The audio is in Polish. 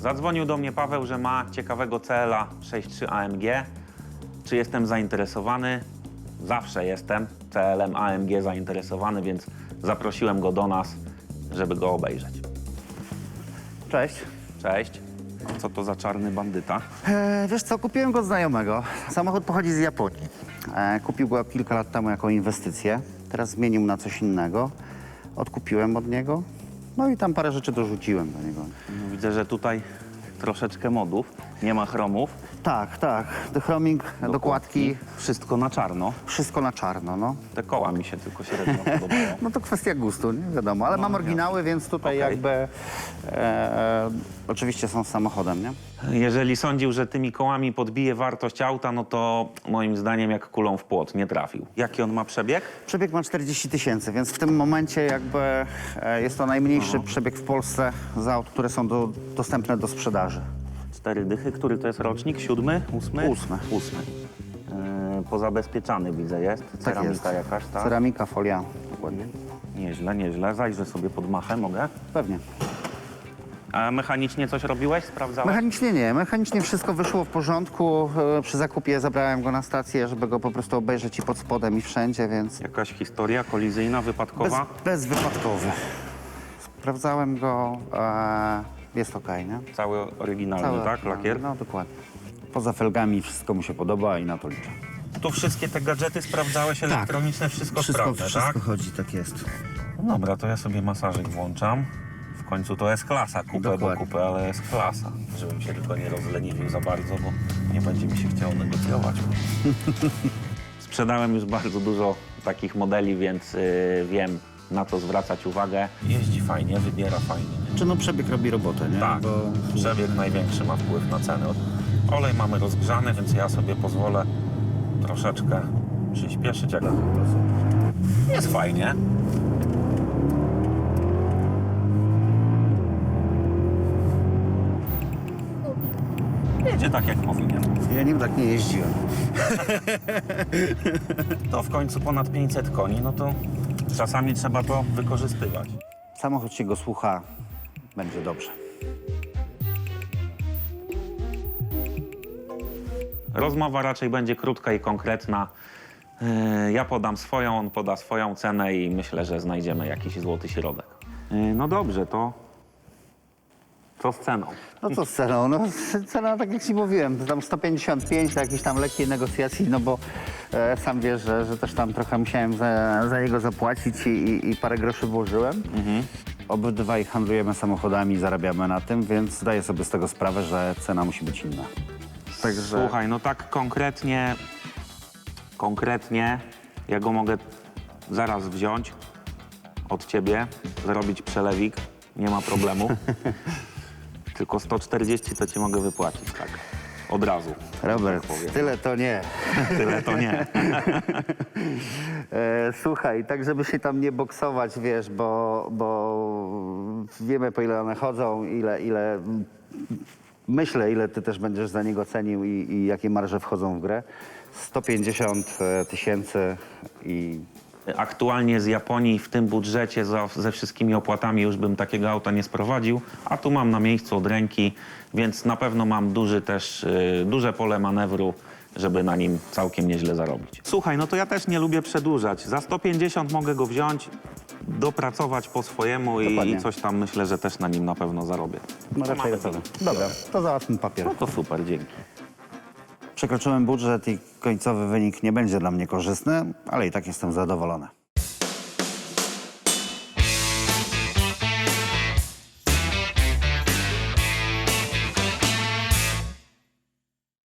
Zadzwonił do mnie Paweł, że ma ciekawego CLA 6.3 AMG. Czy jestem zainteresowany? Zawsze jestem CL-em AMG zainteresowany, więc zaprosiłem go do nas, żeby go obejrzeć. Cześć. Cześć. Co to za czarny bandyta? E, wiesz co, kupiłem go od znajomego. Samochód pochodzi z Japonii. E, kupił go kilka lat temu jako inwestycję. Teraz zmienił na coś innego. Odkupiłem od niego. No i tam parę rzeczy dorzuciłem do niego. No, Widzę, że tutaj troszeczkę modów. Nie ma chromów. Tak, tak. Chroming, dokładki, Wszystko na czarno. wszystko na czarno, no. Te koła mi się tylko średnio podobają. No to kwestia gustu, nie wiadomo. Ale mam oryginały, więc tutaj Okej. jakby e, e, oczywiście są z samochodem, nie? Jeżeli sądził, że tymi kołami podbije wartość auta, no to moim zdaniem jak kulą w płot nie trafił. Jaki on ma przebieg? Przebieg ma 40 tysięcy, więc w tym momencie jakby e, jest to najmniejszy przebieg w Polsce z aut, które są do, dostępne do sprzedaży. Cztery dychy, który to jest rocznik? Siódmy? Ósmy? Ósmy. Ósmy. Yy, pozabezpieczany widzę jest. Ceramika tak jest. jakaś, tak? Ceramika, folia. Dokładnie. Nieźle, nieźle. Zajrzę sobie pod machę, mogę? Pewnie. A mechanicznie coś robiłeś? Sprawdzałeś? Mechanicznie nie. Mechanicznie wszystko wyszło w porządku. E, Przy zakupie zabrałem go na stację, żeby go po prostu obejrzeć i pod spodem i wszędzie, więc Jakaś historia kolizyjna, bez, wypadkowa? bezwypadkowy. Sprawdzałem go. E, jest okej, nie? Cały oryginalny, Cały tak? oryginalny, Lakier? No dokładnie. Poza felgami wszystko mu się podoba i na to liczę. Tu wszystkie te gadżety sprawdzałeś elektroniczne, wszystko, sprawne, tak? chodzi, tak jest. No Dobra, to ja sobie masażyk włączam. W końcu to jest klasa, kupę do kupy, ale jest klasa. Żebym się tylko nie rozleniwił za bardzo, bo nie będzie mi się chciało negocjować. Sprzedałem już bardzo dużo takich modeli, więc y, wiem na co zwracać uwagę. Jeździ fajnie, wybiera fajnie. Czy no przebieg robi robotę, nie? Tak, Bo przebieg największy ma wpływ na cenę. Olej mamy rozgrzany, więc ja sobie pozwolę troszeczkę przyspieszyć. Jak... Jest fajnie. Jedzie tak jak powinien. ja nim tak nie jeździłem. To w końcu ponad 500 koni, no to czasami trzeba to wykorzystywać. Samochód się go słucha, będzie dobrze. Rozmowa raczej będzie krótka i konkretna. Yy, Ja podam swoją, on poda swoją cenę i myślę, że znajdziemy jakiś złoty środek. Yy, No dobrze, to co z ceną? No co z ceną? No cena, tak jak ci mówiłem, to tam 155 do jakiejś tam lekkiej negocjacji, no bo e, sam wiesz, że, że też tam trochę musiałem za, za niego zapłacić i, i, i parę groszy włożyłem. Obydwaj handlujemy samochodami, zarabiamy na tym, więc zdaję sobie z tego sprawę, że cena musi być inna. Także Słuchaj, no tak konkretnie, konkretnie, ja go mogę zaraz wziąć od ciebie, zrobić przelewik, nie ma problemu. Tylko 140 to ci mogę wypłacić, tak, od razu. Robert, powiem. tyle to nie. Tyle to nie. E, słuchaj, tak żeby się tam nie boksować, wiesz, bo, bo wiemy po ile one chodzą, ile, ile myślę, ile ty też będziesz za niego cenił i, i jakie marże wchodzą w grę. 150 tysięcy i Aktualnie z Japonii w tym budżecie za, ze wszystkimi opłatami już bym takiego auta nie sprowadził, a tu mam na miejscu od ręki, więc na pewno mam duży też, y, duże pole manewru, żeby na nim całkiem nieźle zarobić. Słuchaj, no to ja też nie lubię przedłużać. Za 150 mogę go wziąć, dopracować po swojemu i, i coś tam myślę, że też na nim na pewno zarobię. no raczej gotowe. Dobra, to załatwmy papier. No to super, dzięki. Przekroczyłem budżet i końcowy wynik nie będzie dla mnie korzystny, ale i tak jestem zadowolony.